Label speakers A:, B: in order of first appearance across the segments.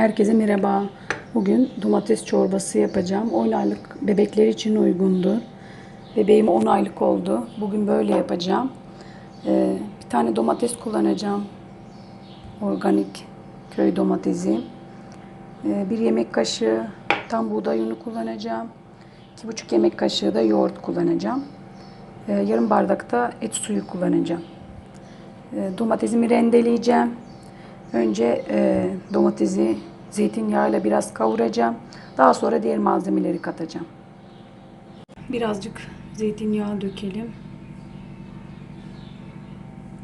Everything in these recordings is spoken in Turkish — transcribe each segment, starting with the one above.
A: Herkese merhaba. Bugün domates çorbası yapacağım. 10 aylık bebekler için uygundur. Bebeğim 10 aylık oldu. Bugün böyle yapacağım. Ee, bir tane domates kullanacağım. Organik köy domatesi. Ee, bir yemek kaşığı tam buğday unu kullanacağım. 2,5 yemek kaşığı da yoğurt kullanacağım. Ee, yarım bardak da et suyu kullanacağım. Ee, domatesimi rendeleyeceğim. Önce e, domatesi zeytinyağıyla biraz kavuracağım. Daha sonra diğer malzemeleri katacağım. Birazcık zeytinyağı dökelim.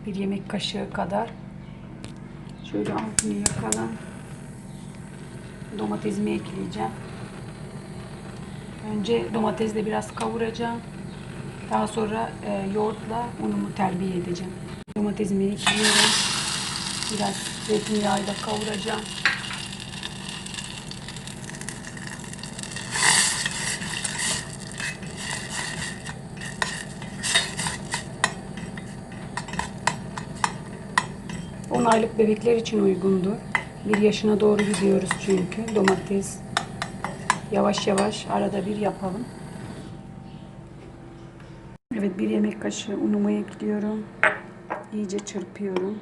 A: Bir yemek kaşığı kadar. Şöyle altını yakalım. Domatesimi ekleyeceğim. Önce domatesle biraz kavuracağım. Daha sonra e, yoğurtla unumu terbiye edeceğim. Domatesimi ekliyorum. Biraz zeytinyağıyla kavuracağım. On aylık bebekler için uygundur. Bir yaşına doğru gidiyoruz çünkü. Domates yavaş yavaş arada bir yapalım. Evet bir yemek kaşığı unumu ekliyorum. İyice çırpıyorum.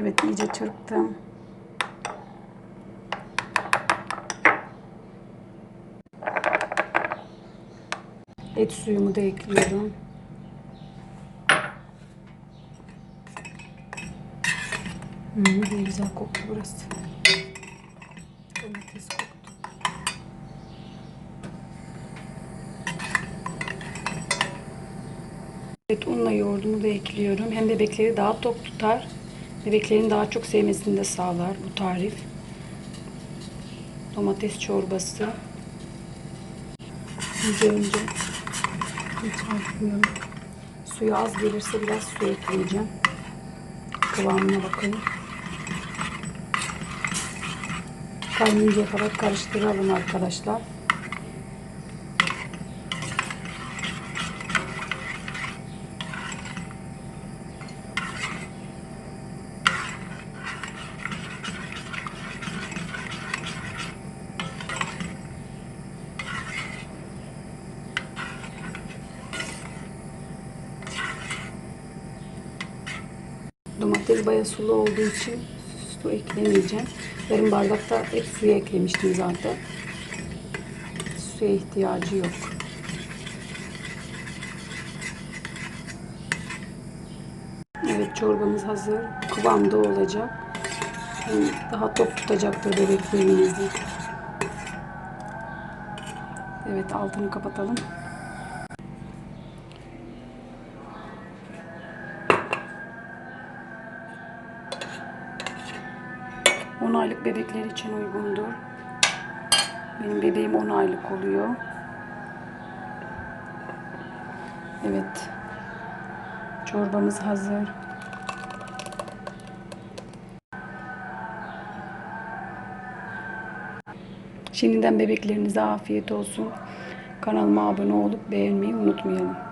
A: Evet iyice çırptım. Et suyumu da ekliyorum. Hmm, ne güzel koktu burası. Domates koktu. Evet unla yoğurdumu da ekliyorum. Hem bebekleri daha tok tutar. Bebeklerin daha çok sevmesini de sağlar bu tarif. Domates çorbası. Önce önce çarpıyorum. Suyu az gelirse biraz su ekleyeceğim. Kıvamına bakın. Kaynayıncaya kadar karıştıralım arkadaşlar. Domates bayağı sulu olduğu için su eklemeyeceğim. Yarım bardakta hep suyu eklemiştim zaten. Suya ihtiyacı yok. Evet çorbamız hazır. Kıvamda olacak. Daha tok tutacaktır bebeklerinizi. Evet altını kapatalım. On aylık bebekler için uygundur. Benim bebeğim 10 aylık oluyor. Evet. Çorbamız hazır. Şimdiden bebeklerinize afiyet olsun. Kanalıma abone olup beğenmeyi unutmayalım.